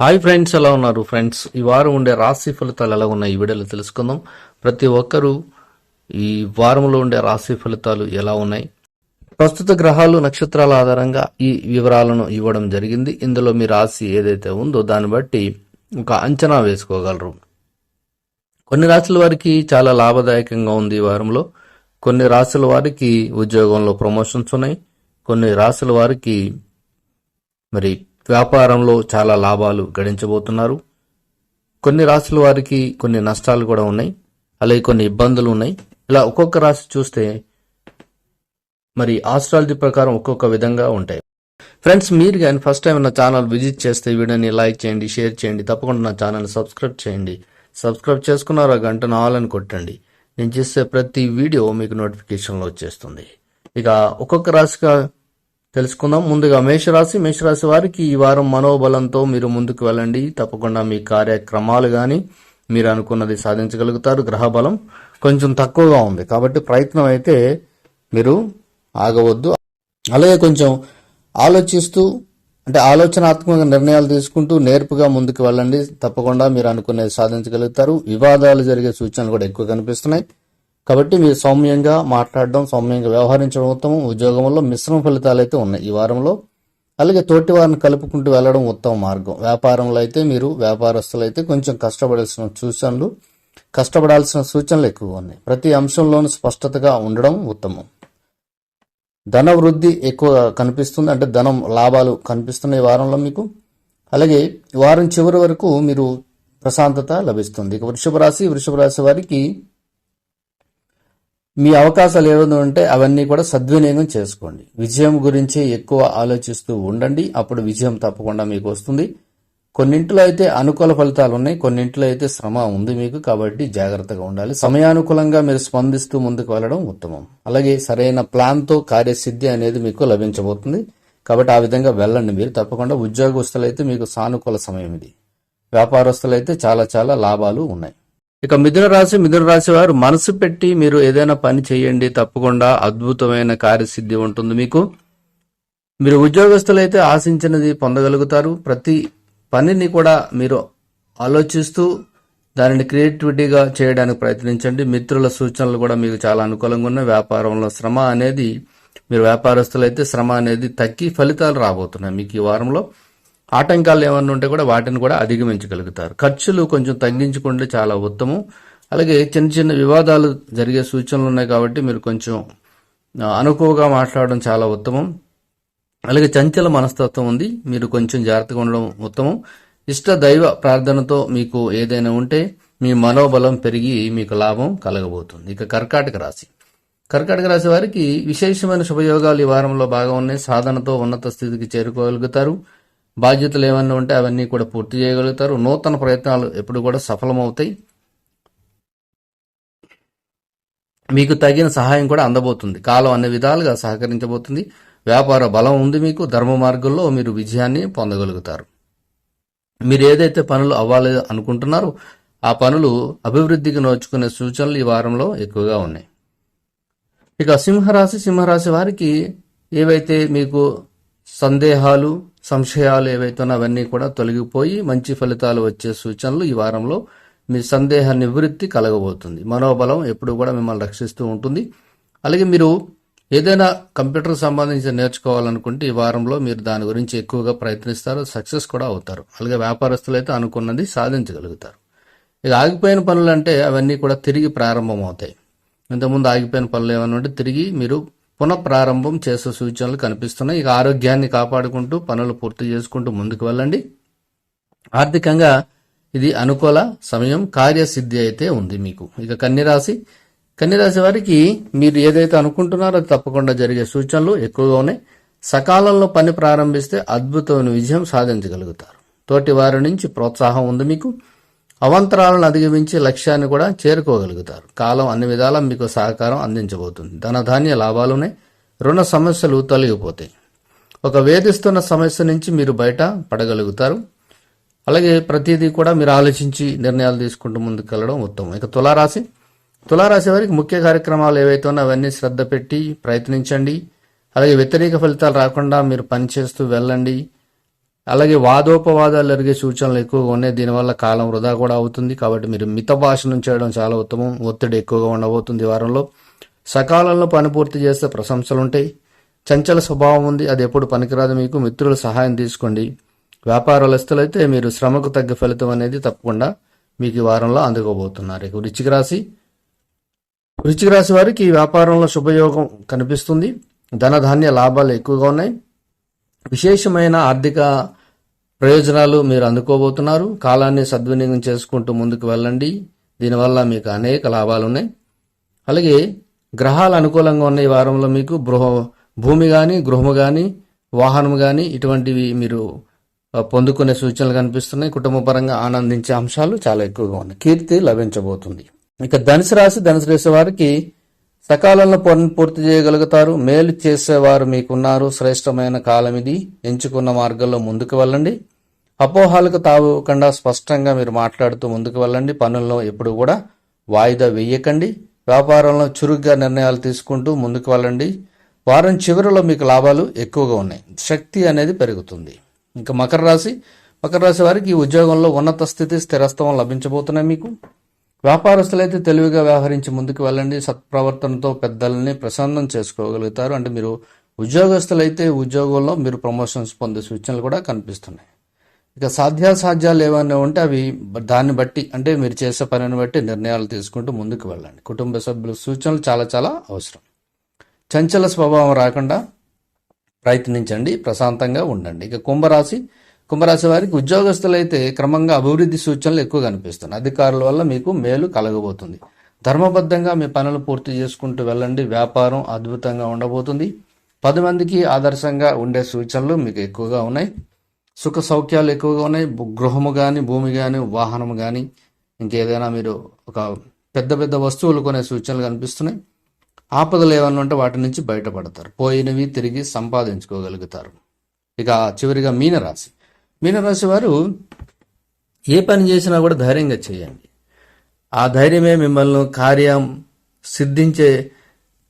Hi friends ఎలా ఉన్నారు friends? ఈ వారం ఉండే రాశి ఫలితాలు ఎలా ఉన్నాయి ఈ వీడియోలో తెలుసుకుందాం. ప్రతి ఒక్కరూ ఈ వారంలో ఉండే రాశి ఫలితాలు ఎలా ఉన్నాయి? ప్రస్తుత గ్రహాలు నక్షత్రాల ఆధారంగా ఈ వివరాలను ఇవ్వడం జరిగింది. ఇందులో మీ రాశి ఏదైతే ఉందో దాన్ని బట్టి ఒక అంచనా వేసుకోగలరు. కొన్ని రాశుల వారికి చాలా లాభదాయకంగా ఉంది ఈ వారంలో. కొన్ని రాశుల వారికి ఉద్యోగంలో ప్రమోషన్స్ ఉన్నాయి. కొన్ని రాశుల వారికి మరి వ్యాపారంలో చాలా లాభాలు గడించబోతున్నారు. కొన్ని రాశుల వారికి కొన్ని నష్టాలు కూడా ఉన్నాయి. అలాగే కొన్ని ఇబ్బందులు ఉన్నాయి. ఇలా ఒక్కొక్క రాశి చూస్తే మరి ఆస్ట్రాలజీ ప్రకారం ఒక్కొక్క విధంగా ఉంటాయి. ఫ్రెండ్స్ మీరు కానీ ఫస్ట్ టైం నా ఛానల్ విజిట్ చేస్తే వీడియోని లైక్ చేయండి షేర్ చేయండి. తప్పకుండా నా ఛానల్ సబ్స్క్రైబ్ చేయండి. సబ్స్క్రైబ్ చేసుకున్నారు ఆ గంట ఆలని కొట్టండి. నేను చేసే ప్రతి వీడియో మీకు నోటిఫికేషన్లో వచ్చేస్తుంది. ఇక ఒక్కొక్క రాశిగా తెలుసుకుందాం. ముందుగా మేషరాశి. మేషరాశి వారికి ఈ వారం మనోబలంతో మీరు ముందుకు వెళ్ళండి. తప్పకుండా మీ కార్యక్రమాలు కానీ మీరు అనుకున్నది సాధించగలుగుతారు. గ్రహ బలం కొంచెం తక్కువగా ఉంది. కాబట్టి ప్రయత్నం అయితే మీరు ఆగవద్దు. అలాగే కొంచెం ఆలోచిస్తూ అంటే ఆలోచనాత్మక నిర్ణయాలు తీసుకుంటూ నేర్పుగా ముందుకు వెళ్ళండి. తప్పకుండా మీరు అనుకునేది సాధించగలుగుతారు. వివాదాలు జరిగే సూచనలు కూడా ఎక్కువ కనిపిస్తున్నాయి. కాబట్టి మీరు సౌమ్యంగా మాట్లాడడం సౌమ్యంగా వ్యవహరించడం ఉత్తమం. ఉద్యోగంలో మిశ్రమ ఫలితాలు అయితే ఉన్నాయి ఈ వారంలో. అలాగే తోటి వారిని కలుపుకుంటూ వెళ్ళడం ఉత్తమ మార్గం. వ్యాపారంలో అయితే మీరు వ్యాపారస్తులు అయితే కొంచెం కష్టపడాల్సిన సూచనలు కష్టపడాల్సిన సూచనలు ఎక్కువగా ఉన్నాయి. ప్రతి అంశంలోనూ స్పష్టతగా ఉండడం ఉత్తమం. ధన వృద్ధి ఎక్కువ కనిపిస్తుంది అంటే ధనం లాభాలు కనిపిస్తున్నాయి ఈ వారంలో మీకు. అలాగే వారం చివరి వరకు మీరు ప్రశాంతత లభిస్తుంది. ఇక వృషభ రాశి వృషభ రాశి వారికి మీ అవకాశాలు ఏమైనా ఉంటే అవన్నీ కూడా సద్వినియోగం చేసుకోండి. విజయం గురించి ఎక్కువ ఆలోచిస్తూ ఉండండి. అప్పుడు విజయం తప్పకుండా మీకు వస్తుంది. కొన్నింటిలో అయితే అనుకూల ఫలితాలు ఉన్నాయి కొన్నింటిలో అయితే శ్రమ ఉంది మీకు కాబట్టి జాగ్రత్తగా ఉండాలి. సమయానుకూలంగా మీరు స్పందిస్తూ ముందుకు వెళ్ళడం ఉత్తమం. అలాగే సరైన ప్లాన్తో కార్యసిద్ధి అనేది మీకు లభించబోతుంది. కాబట్టి ఆ విధంగా వెళ్ళండి మీరు. తప్పకుండా ఉద్యోగస్తులైతే మీకు సానుకూల సమయం ఇది. వ్యాపారస్తులైతే చాలా చాలా లాభాలు ఉన్నాయి. ఇక మిథున రాశి మిథున రాశి వారు మనసు పెట్టి మీరు ఏదైనా పని చేయండి తప్పకుండా అద్భుతమైన కార్యసిద్ధి ఉంటుంది మీకు. మీరు ఉద్యోగస్తులైతే ఆశించినది పొందగలుగుతారు. ప్రతి పనిని కూడా మీరు ఆలోచిస్తూ దానిని క్రియేటివిటీగా చేయడానికి ప్రయత్నించండి. మిత్రుల సూచనలు కూడా మీకు చాలా అనుకూలంగా ఉన్నాయి. వ్యాపారంలో శ్రమ అనేది మీరు వ్యాపారస్తులైతే శ్రమ అనేది తగ్గి ఫలితాలు రాబోతున్నాయి. మీకు ఈ వారంలో ఆటంకాలు ఏమన్నా ఉంటే కూడా వాటిని కూడా అధిగమించగలుగుతారు. ఖర్చులు కొంచెం తగ్గించుకుంటే చాలా ఉత్తమం. అలాగే చిన్న చిన్న వివాదాలు జరిగే సూచనలు ఉన్నాయి కాబట్టి మీరు కొంచెం అనుకువగా మాట్లాడడం చాలా ఉత్తమం. అలాగే చంచల మనస్తత్వం ఉంది. మీరు కొంచెం జాగ్రత్తగా ఉండడం ఉత్తమం. ఇష్ట దైవ ప్రార్థనతో మీకు ఏదైనా ఉంటే మీ మనోబలం పెరిగి మీకు లాభం కలగబోతుంది. ఇక కర్కాటక రాశి. కర్కాటక రాశి వారికి విశేషమైన శుభయోగాలు ఈ వారంలో బాగా ఉన్నాయి. సాధనతో ఉన్నత స్థితికి చేరుకోగలుగుతారు. బాధ్యతలు ఏమన్నా ఉంటే అవన్నీ కూడా పూర్తి చేయగలుగుతారు. నూతన ప్రయత్నాలు ఎప్పుడు కూడా సఫలమవుతాయి. మీకు తగిన సహాయం కూడా అందబోతుంది. కాలం అన్ని విధాలుగా సహకరించబోతుంది. వ్యాపార బలం ఉంది మీకు ధర్మ మార్గంలో మీరు విజయాన్ని పొందగలుగుతారు. మీరు ఏదైతే పనులు అవ్వాలి అనుకుంటున్నారో ఆ పనులు అభివృద్ధికి నోచుకునే సూచనలు ఈ వారంలో ఎక్కువగా ఉన్నాయి. ఇక సింహరాశి సింహరాశి వారికి ఏవైతే మీకు సందేహాలు సంశయాలు ఏవైతే అవన్నీ కూడా తొలగిపోయి మంచి ఫలితాలు వచ్చే సూచనలు ఈ వారంలో మీ సందేహ నివృత్తి కలగబోతుంది. మనోబలం ఎప్పుడు కూడా మిమ్మల్ని రక్షిస్తూ ఉంటుంది. అలాగే మీరు ఏదైనా కంప్యూటర్ సంబంధించి నేర్చుకోవాలనుకుంటే ఈ వారంలో మీరు దాని గురించి ఎక్కువగా ప్రయత్నిస్తారు సక్సెస్ కూడా అవుతారు. అలాగే వ్యాపారస్తులు అయితే అనుకున్నది సాధించగలుగుతారు. ఇక ఆగిపోయిన పనులు అంటే అవన్నీ కూడా తిరిగి ప్రారంభం అవుతాయి ఇంతకుముందు ఆగిపోయిన పనులు ఏమైనా ఉంటే తిరిగి మీరు పునః ప్రారంభం చేసే సూచనలు కనిపిస్తున్నాయి. ఇక ఆరోగ్యాన్ని కాపాడుకుంటూ పనులు పూర్తి చేసుకుంటూ ముందుకు వెళ్ళండి. ఆర్థికంగా ఇది అనుకూల సమయం కార్యసిద్ధి అయితే ఉంది మీకు. ఇక కన్యరాశి కన్యరాశి వారికి మీరు ఏదైతే అనుకుంటున్నారో అది తప్పకుండా జరిగే సూచనలు ఎక్కువగా ఉన్నాయి. సకాలంలో పని ప్రారంభిస్తే అద్భుతమైన విజయం సాధించగలుగుతారు. తోటి వారి నుంచి ప్రోత్సాహం ఉంది మీకు. అవంతరాలను అధిగమించి లక్ష్యాన్ని కూడా చేరుకోగలుగుతారు. కాలం అన్ని విధాలా మీకు సహకారం అందించబోతుంది. ధనధాన్య లాభాలునే రుణ సమస్యలు తొలగిపోతాయి. ఒక వేధిస్తున్న సమస్య నుంచి మీరు బయట పడగలుగుతారు. అలాగే ప్రతిదీ కూడా మీరు ఆలోచించి నిర్ణయాలు తీసుకుంటూ ముందుకు వెళ్ళడం ఉత్తమం. ఇక తులారాశి తులారాశి వారికి ముఖ్య కార్యక్రమాలు ఏవైతే ఉన్నా అవన్నీ శ్రద్ధ పెట్టి ప్రయత్నించండి. అలాగే వ్యతిరేక ఫలితాలు రాకుండా మీరు పనిచేస్తూ వెళ్ళండి. అలాగే వాదోపవాదాలు జరిగే సూచనలు ఎక్కువగా ఉన్నాయి. దీనివల్ల కాలం వృధా కూడా అవుతుంది. కాబట్టి మీరు మిత భాషను చేయడం చాలా ఉత్తమం. ఒత్తిడి ఎక్కువగా ఉండబోతుంది వారంలో. సకాలంలో పని పూర్తి చేస్తే ప్రశంసలు ఉంటాయి. చంచల స్వభావం ఉంది. అది ఎప్పుడు పనికిరాదు మీకు. మిత్రుల సహాయం తీసుకోండి. వ్యాపారస్తులైతే మీరు శ్రమకు తగ్గ ఫలితం అనేది తప్పకుండా మీకు ఈ వారంలో అందుకోబోతున్నారు. ఇక వృచ్చిక రాశి వృచ్చిక రాశి వారికి ఈ వ్యాపారంలో శుభయోగం కనిపిస్తుంది. ధనధాన్య లాభాలు ఎక్కువగా ఉన్నాయి. విశేషమైన ఆర్థిక ప్రయోజనాలు మీరు అందుకోబోతున్నారు. కాలాన్ని సద్వినియోగం చేసుకుంటూ ముందుకు వెళ్ళండి. దీనివల్ల మీకు అనేక లాభాలు ఉన్నాయి. అలాగే గ్రహాలు అనుకూలంగా ఉన్న ఈ వారంలో మీకు. గృహ భూమి కానీ గృహము కానీ వాహనం కానీ ఇటువంటివి మీరు పొందుకునే సూచనలు కనిపిస్తున్నాయి. కుటుంబపరంగా ఆనందించే అంశాలు చాలా ఎక్కువగా ఉన్నాయి. కీర్తి లభించబోతుంది. ఇక ధనుసు రాశి ధనుసు రాశి వారికి సకాలంలో పనులు పూర్తి చేయగలుగుతారు. మేలు చేసేవారు మీకున్నారు. శ్రేష్టమైన కాలం ఇది. ఎంచుకున్న మార్గంలో ముందుకు వెళ్ళండి. అపోహాలకు తావకుండా స్పష్టంగా మీరు మాట్లాడుతూ ముందుకు వెళ్ళండి. పనుల్లో ఎప్పుడు కూడా వాయిదా వేయకండి. వ్యాపారంలో చురుగ్గా నిర్ణయాలు తీసుకుంటూ ముందుకు వెళ్ళండి. వారం చివరిలో మీకు లాభాలు ఎక్కువగా ఉన్నాయి. శక్తి అనేది పెరుగుతుంది. ఇంకా మకర రాశి. మకర రాశి వారికి ఈ ఉద్యోగంలో ఉన్నత స్థితి స్థిరత్వం లభించబోతున్నాయి మీకు. వ్యాపారస్తులైతే తెలివిగా వ్యవహరించి ముందుకు వెళ్ళండి సత్ప్రవర్తనతో పెద్దల్ని ప్రసన్నం చేసుకోగలుగుతారు. అంటే మీరు ఉద్యోగస్తులైతే ఉద్యోగంలో మీరు ప్రమోషన్స్ పొందే సూచనలు కూడా కనిపిస్తున్నాయి. ఇక సాధ్యాసాధ్యాలు ఏమైనా ఉంటే అవి దాన్ని బట్టి అంటే మీరు చేసే పనిని బట్టి నిర్ణయాలు తీసుకుంటూ ముందుకు వెళ్ళండి. కుటుంబ సభ్యుల సూచనలు చాలా చాలా అవసరం. చంచల స్వభావం రాకుండా ప్రయత్నించండి ప్రశాంతంగా ఉండండి. ఇక కుంభరాశి కుంభరాశి వారికి ఉద్యోగస్తులైతే క్రమంగా అభివృద్ధి సూచనలు ఎక్కువ కనిపిస్తున్నాయి. అధికారుల వల్ల మీకు మేలు కలగబోతుంది. ధర్మబద్ధంగా మీ పనులు పూర్తి చేసుకుంటూ వెళ్ళండి. వ్యాపారం అద్భుతంగా ఉండబోతుంది. పది మందికి ఆదర్శంగా ఉండే సూచనలు మీకు ఎక్కువగా ఉన్నాయి. సుఖ సౌఖ్యాలు ఎక్కువగా ఉన్నాయి. గృహము కానీ భూమి కానీ వాహనము కానీ ఇంకేదైనా మీరు ఒక పెద్ద పెద్ద వస్తువులు కొనే సూచనలు కనిపిస్తున్నాయి. ఆపదలు ఏమన్నా ఉంటే వాటి నుంచి బయటపడతారు. పోయినవి తిరిగి సంపాదించుకోగలుగుతారు. ఇక చివరిగా మీనరాశి. మీనరాశి వారు ఏ పని చేసినా కూడా ధైర్యంగా చేయండి. ఆ ధైర్యమే మిమ్మల్ని కార్యం సిద్ధించే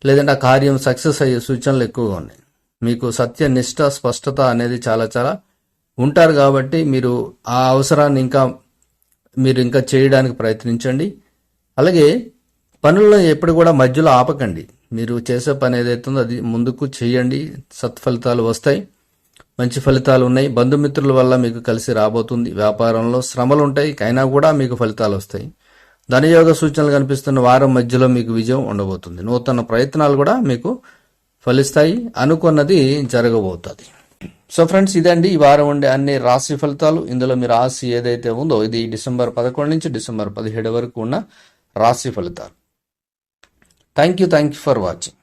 లేదంటే ఆ కార్యం సక్సెస్ అయ్యే సూచనలు ఎక్కువగా ఉన్నాయి. మీకు సత్య నిష్ట స్పష్టత అనేది చాలా చాలా ఉంటారు కాబట్టి మీరు ఆ అవసరాన్ని ఇంకా మీరు ఇంకా చేయడానికి ప్రయత్నించండి. అలాగే పనుల్లో ఎప్పుడు కూడా మధ్యలో ఆపకండి. మీరు చేసే పని ఏదైతుందో అది ముందుకు చేయండి. సత్ఫలితాలు వస్తాయి. మంచి ఫలితాలు ఉన్నాయి. బంధుమిత్రుల వల్ల మీకు కలిసి రాబోతుంది. వ్యాపారంలో శ్రమలు ఉంటాయి అయినా కూడా మీకు ఫలితాలు వస్తాయి. ధనయోగ సూచనలు కనిపిస్తున్న వారం మధ్యలో మీకు విజయం ఉండబోతుంది. నూతన ప్రయత్నాలు కూడా మీకు ఫలిస్తాయి. అనుకున్నది జరగబోతుంది. సో ఫ్రెండ్స్ ఇదండి. ఈ వారం ఉండే అన్ని రాశి ఫలితాలు. ఇందులో మీ రాశి ఏదైతే ఉందో ఇది డిసెంబర్ పదకొండు నుంచి డిసెంబర్ పదిహేడు వరకు ఉన్న రాశి ఫలితాలు. Thank you thank you for watching